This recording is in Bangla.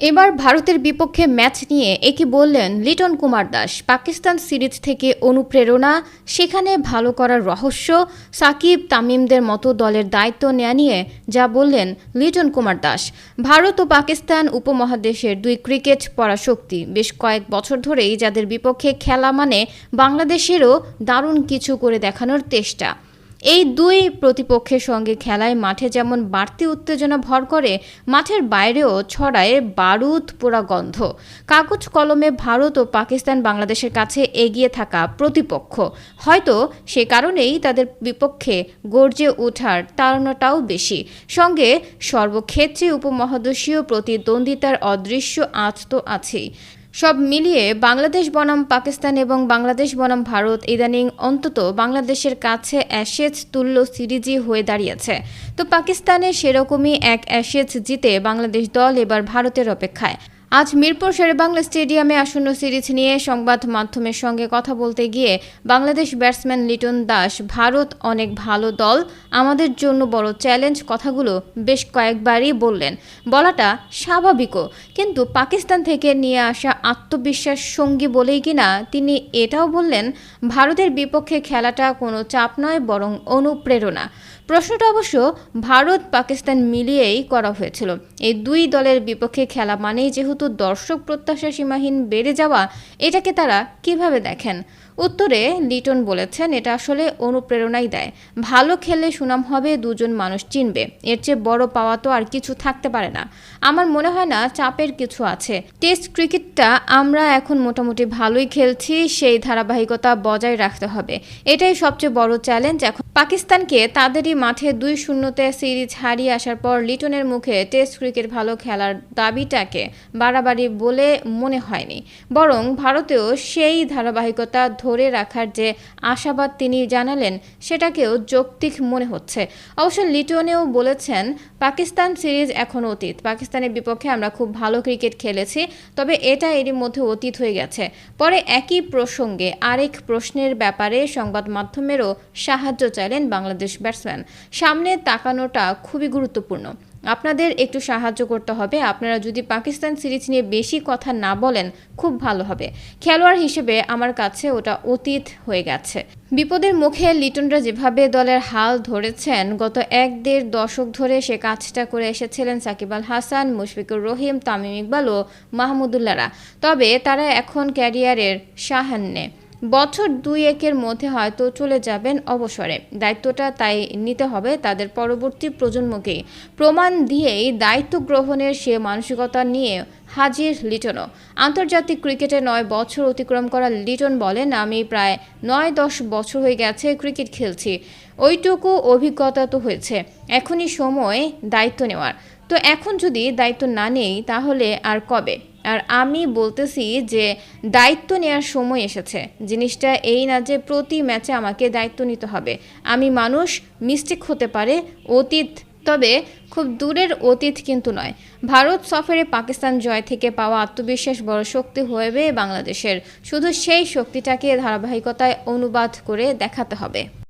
এবার ভারতের বিপক্ষে ম্যাচ নিয়ে একে বললেন লিটন কুমার দাস। পাকিস্তান সিরিজ থেকে অনুপ্রেরণা, সেখানে ভালো করার রহস্য, সাকিব তামিমদের মতো দলের দায়িত্ব নেয়া নিয়ে যা বললেন লিটন কুমার দাস। ভারত ও পাকিস্তান উপমহাদেশের দুই ক্রিকেট পরাশক্তি। বেশ কয়েক বছর ধরেই যাদের বিপক্ষে খেলা মানে বাংলাদেশেরও দারুণ কিছু করে দেখানোর চেষ্টা। এই দুই প্রতিপক্ষের সঙ্গে খেলায় মাঠে যেমন বাড়তি উত্তেজনা ভর করে, মাঠের বাইরেও ছড়ায় বারুদ পোড়া গন্ধ। কাগজ কলমে ভারত ও পাকিস্তান বাংলাদেশের কাছে এগিয়ে থাকা প্রতিপক্ষ। হয়তো সে কারণেই তাদের বিপক্ষে গর্জে ওঠার তাড়নাটাও বেশি। সঙ্গে সর্বক্ষেত্রে উপমহাদেশীয় প্রতিদ্বন্দ্বিতার অদৃশ্য আঁচ তো আছেই। সব মিলিয়ে বাংলাদেশ বনাম পাকিস্তান এবং বাংলাদেশ বনাম ভারত ইদানিং অন্তত বাংলাদেশের কাছে অ্যাশেজ তুল্য সিরিজই হয়ে দাঁড়িয়েছে। তো পাকিস্তানে সেরকমই এক অ্যাশেজ জিতে বাংলাদেশ দল এবার ভারতের অপেক্ষায়। আজ মিরপুর শেরেবাংলা স্টেডিয়ামে আসন্ন সিরিজ নিয়ে সংবাদ মাধ্যমের সঙ্গে কথা বলতে গিয়ে বাংলাদেশ ব্যাটসম্যান লিটন দাস, ভারত অনেক ভালো দল, আমাদের জন্য বড় চ্যালেঞ্জ কথাগুলো বেশ কয়েকবারই বললেন। বলাটা স্বাভাবিকও, কিন্তু পাকিস্তান থেকে নিয়ে আসা আত্মবিশ্বাস সঙ্গী বলেই কিনা তিনি এটাও বললেন, ভারতের বিপক্ষে খেলাটা কোনো চাপ নয়, বরং অনুপ্রেরণা। প্রশ্নটা অবশ্য ভারত পাকিস্তান মিলিয়েই করা হয়েছিল। এই দুই দলের বিপক্ষে খেলা মানেই যেহেতু দর্শক প্রত্যাশা সীমাহীন বেড়ে যাওয়া এটাকে তারা কীভাবে দেখেন? উত্তরে লিটন বলেছেন, এটা আসলে অনুপ্রেরণাই দেয়। ভালো খেললে সুনাম হবে, দুজন মানুষ চিনবে। এর চেয়ে বড় পাওয়া তো আর কিছু থাকতে পারে না। আমার মনে হয় না, চাপের কিছু আছে। টেস্ট ক্রিকেটটা আমরা এখন মোটামুটি ভালোই খেলছি, সেই ধারাবাহিকতা বজায় রাখতে হবে। এটাই সবচেয়ে বড় চ্যালেঞ্জ এখন। পাকিস্তানকে তাদেরই মাঠে দুই শূন্যতে সিরিজ হারিয়ে আসার পর লিটনের মুখে টেস্ট ক্রিকেট ভালো খেলার দাবিটাকে বাড়াবাড়ি বলে মনে হয়নি। বরং ভারতেও সেই ধারাবাহিকতা ধরে রাখার যে আশাবাদ তিনি জানালেন, সেটাকেও যৌক্তিক মনে হচ্ছে। অবশ্য লিটনেও বলেছেন, পাকিস্তান সিরিজ এখন অতীত। পাকিস্তানের বিপক্ষে আমরা খুব ভালো ক্রিকেট খেলেছি, তবে এটা এরই মধ্যে অতীত হয়ে গেছে। পরে একই প্রসঙ্গে আরেক প্রশ্নের ব্যাপারে সংবাদ মাধ্যমেরও সাহায্য চাইলেন বাংলাদেশ ব্যাটসম্যান। সামনে তাকানোটা খুবই গুরুত্বপূর্ণ। আপনাদের একটু সাহায্য করতে হবে। আপনারা যদি পাকিস্তান সিরিজ নিয়ে বেশি কথা না বলেন, খুব ভালো হবে। খেলোয়াড় হিসেবে আমার কাছে ওটা অতীত হয়ে গেছে। বিপদের মুখে লিটনরা যেভাবে দলের হাল ধরেছেন, গত এক দেড় দশক ধরে সে কাজটা করে এসেছিলেন সাকিব আল হাসান, মুশফিকুর রহিম, তামিম ইকবাল ও মাহমুদুল্লারা তবে তারা এখন ক্যারিয়ারের সাহান্যে বছর দুই একের মধ্যে হয়তো চলে যাবেন অবসরে। দায়িত্বটা তাই নিতে হবে তাদের পরবর্তী প্রজন্মকেই প্রমাণ দিয়েই দায়িত্ব গ্রহণের সে মানসিকতা নিয়ে হাজির লিটনও। আন্তর্জাতিক ক্রিকেটে নয় বছর অতিক্রম করা লিটন বলেন, আমি প্রায় নয় দশ বছর হয়ে গেছে ক্রিকেট খেলছি। ওইটুকু অভিজ্ঞতা তো হয়েছে। এখনই সময় দায়িত্ব নেওয়ার। তো এখন যদি দায়িত্ব না নেই, তাহলে আর কবে? আর আমি বলতেছি যে দায়িত্ব নেওয়ার সময় এসেছে। জিনিসটা এই না যে প্রতি ম্যাচে আমাকে দায়িত্ব নিতে হবে। আমি মানুষ, মিস্টেক হতে পারে, অতীত, তবে খুব দূরের অতীত কিন্তু নয়। ভারত সফরে পাকিস্তান জয় থেকে পাওয়া আত্মবিশ্বাস বড় শক্তি হবে বাংলাদেশের। শুধু সেই শক্তিটাকে ধারাবাহিকতায় অনুবাদ করে দেখাতে হবে।